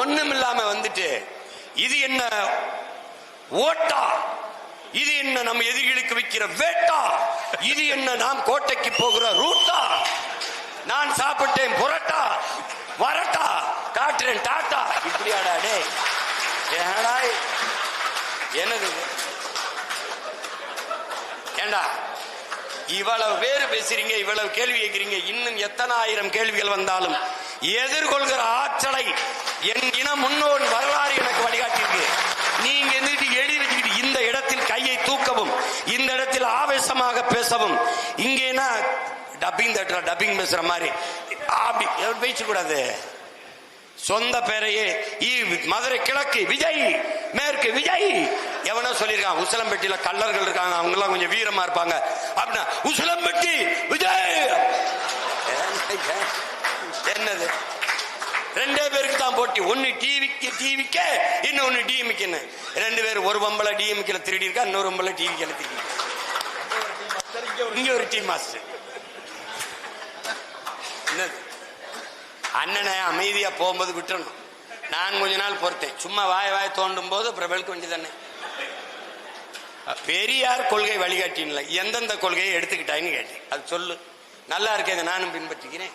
ஒண்ணும் இல்லாம வந்துட்டு இது என்ன ஓட்டா? இது என்ன நம்ம எதிரிகளுக்கு வைக்கிற வேட்டா? இது என்ன நாம் கோட்டைக்கு போகிற ரூட்டா? நான் சாப்பிட்டேன் புரட்டா? வரட்டா? காட்டுறேன் டாட்டா? இப்படியாடா டேய். ஏடா எனது என்னது? ஏண்டா இவ்வளவு பேர் பேசுறீங்க இவ்வளவு கேள்வி கேட்கிறீங்க இன்னும் எத்தனை ஆயிரம் கேள்விகள் வந்தாலும் எதிர்கொள்கிற ஆற்றலை என் இன முன்னோர் வரலாறு எனக்கு வழிகாட்டியிருக்கு. நீங்க எந்திரிட்டு எழுதி வச்சுக்கிட்டு இந்த இடத்தில் கையை தூக்கவும் இந்த இடத்தில் ஆவேசமாக பேசவும் இங்கேனா டப்பிங் தட்டுற டப்பிங் பேசுற மாதிரி. அப்படி எவர் பேசக்கூடாது சொந்த பேரையே மதுரை கிழக்கு விஜய் மேற்கு விஜய். எவனோ சொல்லியிருக்கான் உசலம்பட்டியில கல்லர்கள் இருக்காங்க அவங்க எல்லாம் கொஞ்சம் வீரமா இருப்பாங்க. அப்படின்னா உசலம்பட்டி விஜய். என்னது? ரெண்டே பேருக்கு தான் போட்டி. ஒன்னு டிவிக்கு டிவிக்கு இன்னொன்னு டிஎம்கின்னு ரெண்டு பேரும் ஒரு பம்பளை டிஎம்கில திருடி இருக்கா இன்னொரு பம்பளை டிவிக்கேல திருடி இங்க ஒரு டீம் மாஸ்டர். என்னது? அண்ணனை அமைதியா போகும்போது விட்டுறணும். நான் கொஞ்ச நாள் பொறுத்தேன். சும்மா வாய் வாய் தோண்டும் போது பிரபலுக்கு வெளுக்க வேண்டியதானே பெரியார் கொள்கை வழிகாட்டின்ல எந்தெந்த கொள்கையை எடுத்துக்கிட்டான்னு கேட்டேன். அது சொல்லு. நல்லா இருக்கே இதை நானும் பின்பற்றிக்கிறேன்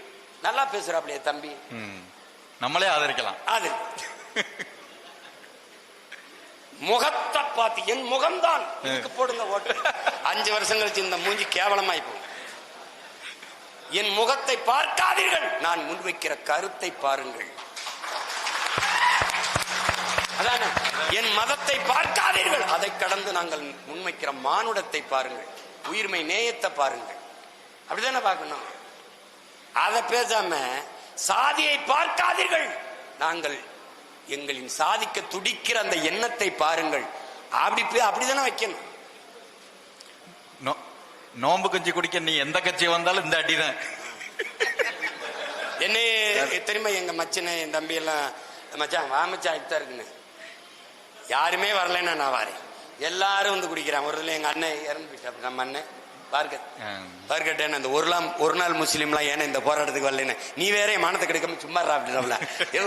நல்லா பேசுறாப்லையே தம்பி. நம்மளே ஆதரிக்கலாம். அது முகத்தை பார்த்து என் முகம்தான். இதுக்கு போடுங்க ஓட்டு. அஞ்சு வருஷம் கழிச்சு இந்த மூஞ்சி கேவலமாய் போகும் என் முகத்தை பார்க்காதீர்கள். நான் முன்வைக்கிற கருத்தை பாருங்கள். அதானே? என் மதத்தை பார்க்காதீர்கள். அதை கடந்து நாங்கள் முன்வைக்கிற மானுடத்தை பாருங்கள். உயிர்மை நேயத்தை பாருங்கள். அப்படிதானே பார்க்கணும்? அதை பேசாம சாதியை பார்க்காதீர்கள். நாங்கள் எங்களின் சாதிக்க துடிக்கிற அந்த எண்ணத்தை பாருங்கள். அப்படி அப்படிதானே வைக்கணும். நோ- நோன்பு கஞ்சி குடிக்க நீ எந்த கட்சி வந்தாலும் இந்த அடிதான். என்னை தெரியுமா எங்க மச்சனை என் தம்பி எல்லாம் மச்சான் வா மச்சான் இப்பதான் இருக்குன்னு. யாருமே வரலைன்னா நான் வரேன். எல்லாரும் வந்து குடிக்கிறான் ஒரு தடவை எங்க அண்ணன் இறந்து போயிட்டா நம்ம அண்ணன். பார்க்க ம். பார்க்கட்டேன் அந்த ஒரு நாள் ஒரு நாள் முஸ்லீம்லாம் ஏன்னா இந்த போராட்டத்துக்கு வரலன்னு? நீ வேற மானத்தை கிடைக்காம சும்மா அப்படின்னா